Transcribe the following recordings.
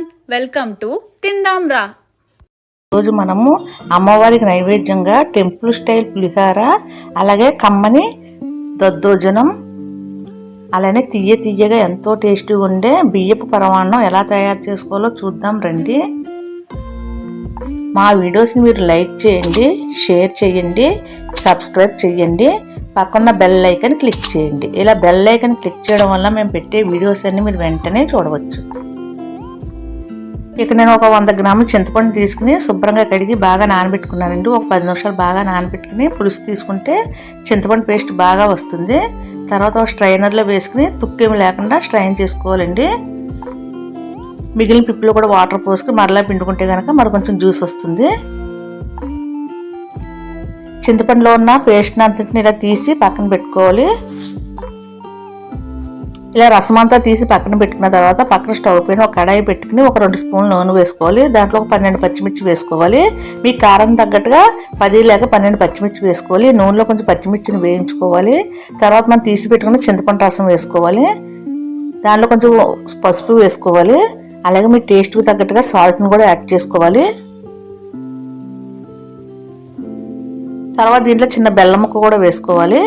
Everyone welcome to తిందాం రా రోజు మనము అమ్మవారికి నైవేద్యంగా టెంపుల్ స్టైల్ పులిహార అలాగే కమ్మని దద్దోజనం అలానే తీయ తీయగా ఎంతో టేస్టీగా ఉండే బియ్యపు పరమాన్నం ఎలా తయారు చేసుకోవాలో చూద్దాం రండి. మా వీడియోస్ని మీరు లైక్ చేయండి షేర్ చేయండి సబ్స్క్రైబ్ చేయండి పక్కన్న బెల్ ఐకన్ క్లిక్ చేయండి. ఇలా బెల్ ఐకన్ క్లిక్ చేయడం వల్ల మేము పెట్టే వీడియోస్ అన్ని మీరు వెంటనే చూడవచ్చు. ఇక నేను ఒక వంద గ్రాముల చింతపండు తీసుకుని శుభ్రంగా కడిగి బాగా నానబెట్టుకున్నానండి. ఒక పది నిమిషాలు బాగా నానబెట్టుకుని పులుసు తీసుకుంటే చింతపండు పేస్ట్ బాగా వస్తుంది. తర్వాత ఒక స్ట్రైనర్లో వేసుకుని తుక్కేమి లేకుండా స్ట్రైన్ చేసుకోవాలండి. మిగిలిన పిప్పులో కూడా వాటర్ పోసుకుని మరలా పిండుకుంటే కనుక మరి కొంచెం జ్యూస్ వస్తుంది. చింతపండులో ఉన్న పేస్ట్ అంతటిని ఇలా తీసి పక్కన పెట్టుకోవాలి. ఇలా రసం అంతా తీసి పక్కన పెట్టుకున్న తర్వాత పక్కన స్టవ్ పైన ఒక కడాయి పెట్టుకుని ఒక రెండు స్పూన్లు నూనె వేసుకోవాలి. దాంట్లో ఒక పన్నెండు పచ్చిమిర్చి వేసుకోవాలి. మీ కారం తగ్గట్టుగా పది లేక పన్నెండు పచ్చిమిర్చి వేసుకోవాలి. నూనెలో కొంచెం పచ్చిమిర్చిని వేయించుకోవాలి. తర్వాత మనం తీసి పెట్టుకుని చింతపండు రసం వేసుకోవాలి. దాంట్లో కొంచెం పసుపు వేసుకోవాలి. అలాగే మీ టేస్ట్కి తగ్గట్టుగా సాల్ట్ని కూడా యాడ్ చేసుకోవాలి. తర్వాత దీంట్లో చిన్న బెల్లం ముక్క కూడా వేసుకోవాలి.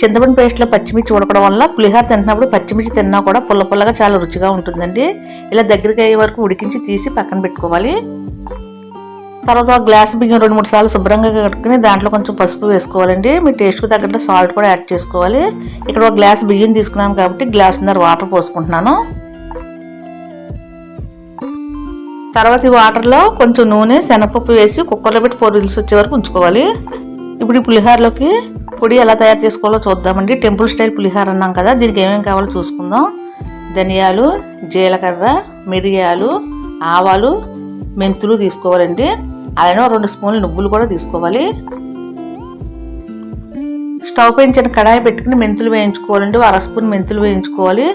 చింతపండు పేస్ట్లో పచ్చిమిర్చి ఉడకడం వల్ల పులిహోర తింటున్నప్పుడు పచ్చిమిర్చి తిన్నా కూడా పుల్ల పుల్లగా చాలా రుచిగా ఉంటుందండి. ఇలా దగ్గరికి అయ్యే వరకు ఉడికించి తీసి పక్కన పెట్టుకోవాలి. తర్వాత గ్లాస్ బియ్యం రెండు మూడు సార్లు శుభ్రంగా కట్టుకుని దాంట్లో కొంచెం పసుపు వేసుకోవాలండి. మీ టేస్ట్కి తగ్గట్టు సాల్ట్ కూడా యాడ్ చేసుకోవాలి. ఇక్కడ ఒక గ్లాస్ బియ్యం తీసుకున్నాను కాబట్టి గ్లాసున్నర వాటర్ పోసుకుంటున్నాను. తర్వాత ఈ వాటర్లో కొంచెం నూనె శనగపప్పు వేసి కుక్కర్లో పెట్టి ఫోర్ విజిల్స్ వచ్చే వరకు ఉంచుకోవాలి. ఇప్పుడు ఈ పులిహోరలోకి పొడి ఎలా తయారు చేసుకోవాలో చూద్దామండి. టెంపుల్ స్టైల్ పులిహోర అన్నాం కదా దీనికి ఏమేమి కావాలో చూసుకుందాం. ధనియాలు జీలకర్ర మిరియాలు ఆవాలు మెంతులు తీసుకోవాలండి. అలానే రెండు స్పూన్లు నువ్వులు కూడా తీసుకోవాలి. స్టవ్ పెంచిన కడాయి పెట్టుకుని మెంతులు వేయించుకోవాలండి. అర స్పూన్ మెంతులు వేయించుకోవాలి.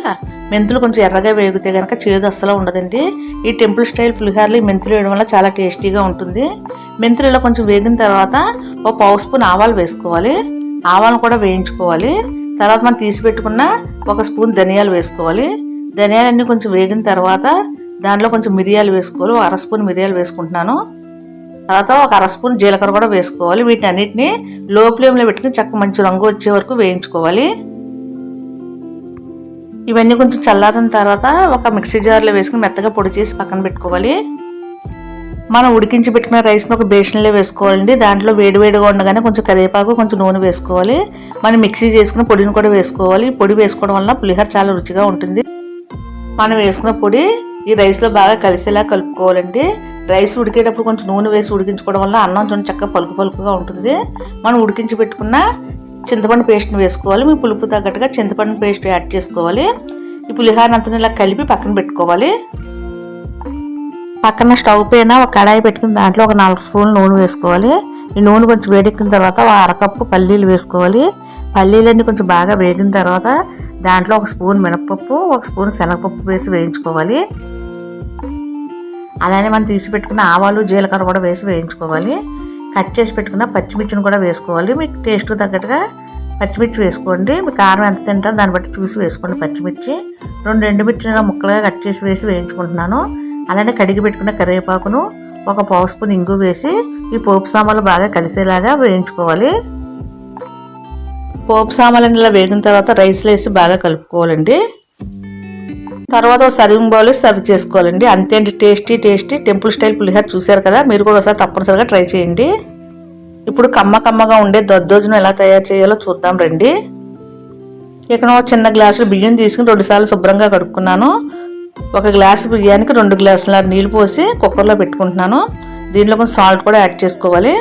మెంతులు కొంచెం ఎర్రగా వేగితే కనుక చేదు అస్సలు ఉండదండి. ఈ టెంపుల్ స్టైల్ పులిహోరలు ఈ మెంతులు వేయడం వల్ల చాలా టేస్టీగా ఉంటుంది. మెంతులు ఇలా కొంచెం వేగిన తర్వాత ఒక పావు స్పూన్ ఆవాలు వేసుకోవాలి. ఆవాలను కూడా వేయించుకోవాలి. తర్వాత మనం తీసి పెట్టుకున్న ఒక స్పూన్ ధనియాలు వేసుకోవాలి. ధనియాలన్నీ కొంచెం వేగిన తర్వాత దాంట్లో కొంచెం మిరియాలు వేసుకోవాలి. ఒక అర స్పూన్ మిరియాలు వేసుకుంటున్నాను. తర్వాత ఒక అర స్పూన్ జీలకర్ర కూడా వేసుకోవాలి. వీటన్నిటిని లో ఫ్లేమ్లో పెట్టుకుని చక్క మంచి రంగు వచ్చే వరకు వేయించుకోవాలి. ఇవన్నీ కొంచెం చల్లారిన తర్వాత ఒక మిక్సీ జార్లో వేసుకుని మెత్తగా పొడి చేసి పక్కన పెట్టుకోవాలి. మనం ఉడికించి పెట్టుకున్న రైస్ని ఒక బేషన్లో వేసుకోవాలండి. దాంట్లో వేడివేడిగా ఉండగానే కొంచెం కరివేపాకు కొంచెం నూనె వేసుకోవాలి. మనం మిక్సీ చేసుకున్న పొడిని కూడా వేసుకోవాలి. పొడి వేసుకోవడం వల్ల పులిహోర చాలా రుచిగా ఉంటుంది. మనం వేసుకున్న పొడి ఈ రైస్లో బాగా కలిసేలా కలుపుకోవాలండి. రైస్ ఉడికేటప్పుడు కొంచెం నూనె వేసి ఉడికించుకోవడం వల్ల అన్నం చూడండి చక్కగా పలుకు పలుకుగా ఉంటుంది. మనం ఉడికించి పెట్టుకున్న చింతపండు పేస్ట్ని వేసుకోవాలి. మీ పులుపు తగ్గట్టుగా చింతపండు పేస్ట్ యాడ్ చేసుకోవాలి. ఈ పులిహారంతా ఇలా కలిపి పక్కన పెట్టుకోవాలి. పక్కన స్టవ్ పైన ఒక కడాయి పెట్టుకుని దాంట్లో ఒక నాలుగు స్పూన్లు నూనె వేసుకోవాలి. ఈ నూనె కొంచెం వేడెక్కిన తర్వాత ఒక అరకప్పు పల్లీలు వేసుకోవాలి. పల్లీలన్నీ కొంచెం బాగా వేగిన తర్వాత దాంట్లో ఒక స్పూన్ మినపప్పు ఒక స్పూన్ శనగపప్పు వేసి వేయించుకోవాలి. అలానే మనం తీసి పెట్టుకున్న ఆవాలు జీలకర్ర కూడా వేసి వేయించుకోవాలి. కట్ చేసి పెట్టుకున్న పచ్చిమిర్చిని కూడా వేసుకోవాలి. మీకు టేస్ట్ తగ్గట్టుగా పచ్చిమిర్చి వేసుకోండి. మీ కారం ఎంత తింటారో దాన్ని బట్టి చూసి వేసుకోండి పచ్చిమిర్చి. రెండు ఎండుమిర్చిని ముక్కలుగా కట్ చేసి వేసి వేయించుకుంటున్నాను. అలానే కడిగి పెట్టుకున్న కరివేపాకును ఒక పావు స్పూన్ ఇంగు వేసి ఈ పోపు సామాన్లు బాగా కలిసేలాగా వేయించుకోవాలి. పోపు సామాన్లు ఇలా వేగిన తర్వాత రైస్లో వేసి బాగా కలుపుకోవాలండి. తర్వాత సర్వింగ్ బౌల్ సర్వ్ చేసుకోవాలండి. అంతే అండి tasty tasty temple style pulihora చూశారు కదా? మీరు కూడా ఒకసారి తప్పనిసరిగా ట్రై చేయండి. ఇప్పుడు కమ్మ కమ్మగా ఉండే దద్దోజనం ఎలా తయారు చేయాలో చూద్దాం రండి. ఇక్కడ ఒక చిన్న గ్లాసులు బియ్యం తీసుకుని రెండుసార్లు శుభ్రంగా కడుక్కున్నాను. ఒక గ్లాసు బియ్యానికి రెండు గ్లాసుల నీళ్ళు పోసి కుక్కర్లో పెట్టుకుంటున్నాను. దీనిలో కొంచెం సాల్ట్ కూడా యాడ్ చేసుకోవాలి.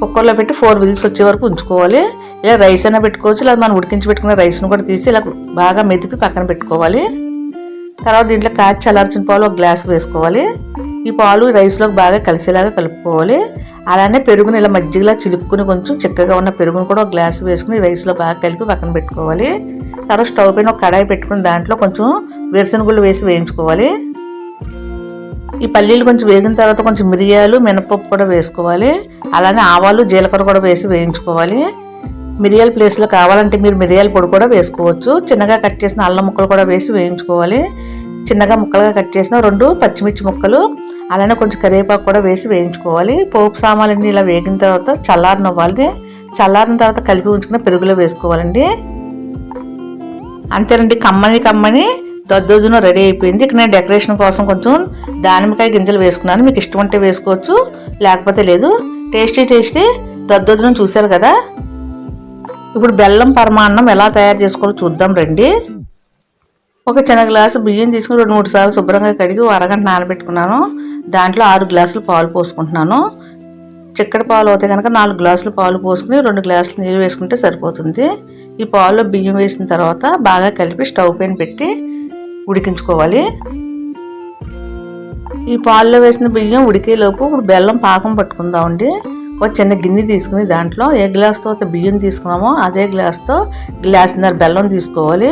కుక్కర్లో పెట్టి ఫోర్ విజిల్స్ వచ్చే వరకు ఉంచుకోవాలి. ఇలా రైస్ అయినా పెట్టుకోవచ్చు లేదా మనం ఉడికించి పెట్టుకున్న రైస్ను కూడా తీసి ఇలా బాగా మెదిపి పక్కన పెట్టుకోవాలి. తర్వాత దీంట్లో కాచి చల్లార్చిన పాలు ఒక గ్లాస్ వేసుకోవాలి. ఈ పాలు రైస్లోకి బాగా కలిసేలాగా కలుపుకోవాలి. అలానే పెరుగుని ఇలా మజ్జిగలా చిలుక్కుని కొంచెం చిక్కగా ఉన్న పెరుగును కూడా ఒక గ్లాస్ వేసుకుని రైస్లో బాగా కలిపి పక్కన పెట్టుకోవాలి. తర్వాత స్టవ్ పైన ఒక కడాయి పెట్టుకుని దాంట్లో కొంచెం వేరుశెనగ వేసి వేయించుకోవాలి. ఈ పల్లీలు కొంచెం వేగిన తర్వాత కొంచెం మిరియాలు మినపప్పు కూడా వేసుకోవాలి. అలానే ఆవాలు జీలకర్ర కూడా వేసి వేయించుకోవాలి. మిరియాల ప్లేస్లో కావాలంటే మీరు మిరియాల పొడి కూడా వేసుకోవచ్చు. చిన్నగా కట్ చేసిన అల్లం ముక్కలు కూడా వేసి వేయించుకోవాలి. చిన్నగా ముక్కలుగా కట్ చేసిన రెండు పచ్చిమిర్చి ముక్కలు అలానే కొంచెం కరివేపాకు కూడా వేసి వేయించుకోవాలి. పోపు సామాన్లన్నీ ఇలా వేగిన తర్వాత చల్లారనివ్వాలి. చల్లారిన తర్వాత కలిపి ఉంచుకున్న పెరుగులో వేసుకోవాలండి. అంతేనండి కమ్మని కమ్మని దద్దోజున రెడీ అయిపోయింది. ఇక్కడ నేను డెకరేషన్ కోసం కొంచెం దానిమ్మకాయ గింజలు వేసుకున్నాను. మీకు ఇష్టం ఉంటే వేసుకోవచ్చు లేకపోతే లేదు. టేస్టీ టేస్టీ దద్దోజనం చూశారు కదా? ఇప్పుడు బెల్లం పరమాన్నం ఎలా తయారు చేసుకోవాలో చూద్దాం రండి. ఒక చిన్న గ్లాసు బియ్యం తీసుకుని రెండు మూడు సార్లు శుభ్రంగా కడిగి అరగంట నానబెట్టుకున్నాను. దాంట్లో ఆరు గ్లాసులు పాలు పోసుకుంటున్నాను. చిక్కటి పాలు అయితే కనుక నాలుగు గ్లాసులు పాలు పోసుకుని రెండు గ్లాసులు నీళ్ళు వేసుకుంటే సరిపోతుంది. ఈ పాలులో బియ్యం వేసిన తర్వాత బాగా కలిపి స్టవ్ పైన పెట్టి ఉడికించుకోవాలి. ఈ పాలులో వేసిన బియ్యం ఉడికేలోపు ఇప్పుడు బెల్లం పాకం పట్టుకుందామండి. ఒక చిన్న గిన్నె తీసుకుని దాంట్లో ఏ గ్లాస్తో అయితే బియ్యం తీసుకున్నామో అదే గ్లాస్తో గ్లాస్న్నర బెల్లం తీసుకోవాలి.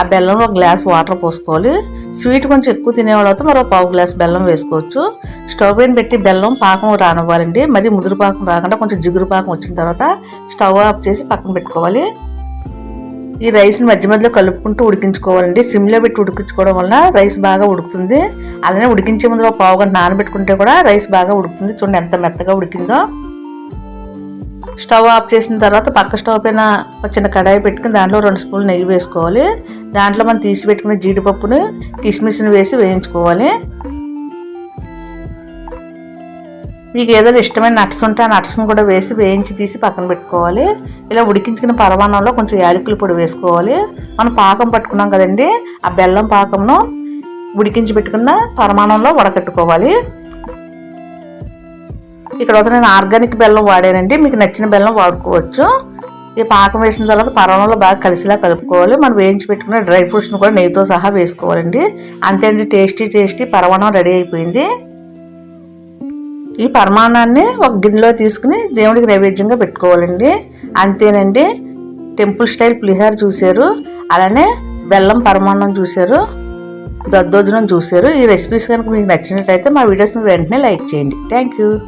ఆ బెల్లంలో ఒక గ్లాస్ వాటర్ పోసుకోవాలి. స్వీట్ కొంచెం ఎక్కువ తినేవాళ్ళు అయితే మరో పావు గ్లాస్ బెల్లం వేసుకోవచ్చు. స్టవ్ పైన పెట్టి బెల్లం పాకం రానివ్వాలండి. మరి ముదురు పాకం రాకుండా కొంచెం జిగురు పాకం వచ్చిన తర్వాత స్టవ్ ఆఫ్ చేసి పక్కన పెట్టుకోవాలి. ఈ రైస్ని మధ్య మధ్యలో కలుపుకుంటూ ఉడికించుకోవాలండి. సిమ్లో పెట్టి ఉడికించుకోవడం వల్ల రైస్ బాగా ఉడుకుతుంది. అలానే ఉడికించే ముందు ఒక పావు గంట నానబెట్టుకుంటే కూడా రైస్ బాగా ఉడుకుతుంది. చూడండి ఎంత మెత్తగా ఉడికిందో. స్టవ్ ఆఫ్ చేసిన తర్వాత పక్క స్టవ్ పైన ఒక చిన్న కడాయి పెట్టుకుని దాంట్లో రెండు స్పూన్లు నెయ్యి వేసుకోవాలి. దాంట్లో మనం తీసి పెట్టుకున్న జీడిపప్పుని కిస్మిస్ని వేసి వేయించుకోవాలి. మీకు ఏదైనా ఇష్టమైన నట్స్ ఉంటే ఆ నట్స్ని కూడా వేసి వేయించి తీసి పక్కన పెట్టుకోవాలి. ఇలా ఉడికించుకున్న పరమాణంలో కొంచెం యాలకుల పొడి వేసుకోవాలి. మనం పాకం పట్టుకున్నాం కదండి ఆ బెల్లం పాకంను ఉడికించి పెట్టుకున్న పరమాణంలో వడకట్టుకోవాలి. ఇక్కడ నేను ఆర్గానిక్ బెల్లం వాడానండి. మీకు నచ్చిన బెల్లం వాడుకోవచ్చు. ఈ పాకం వేసిన తర్వాత పరమాణంలో బాగా కలిసిలా కలుపుకోవాలి. మనం వేయించి పెట్టుకున్న డ్రై ఫ్రూట్స్ని కూడా నెయ్యితో సహా వేసుకోవాలండి. అంతే అండి టేస్టీ టేస్టీ పరమాణం రెడీ అయిపోయింది. ఈ పరమాణాన్ని ఒక గిన్నెలో తీసుకుని దేవుడికి నైవేద్యంగా పెట్టుకోవాలండి. అంతేనండి టెంపుల్ స్టైల్ పులిహార చూశారు. అలానే బెల్లం పరమాన్నం చూశారు. దద్దోజనం చూశారు. ఈ రెసిపీస్ కనుక మీకు నచ్చినట్లయితే మా వీడియోస్ని వెంటనే లైక్ చేయండి. Thank you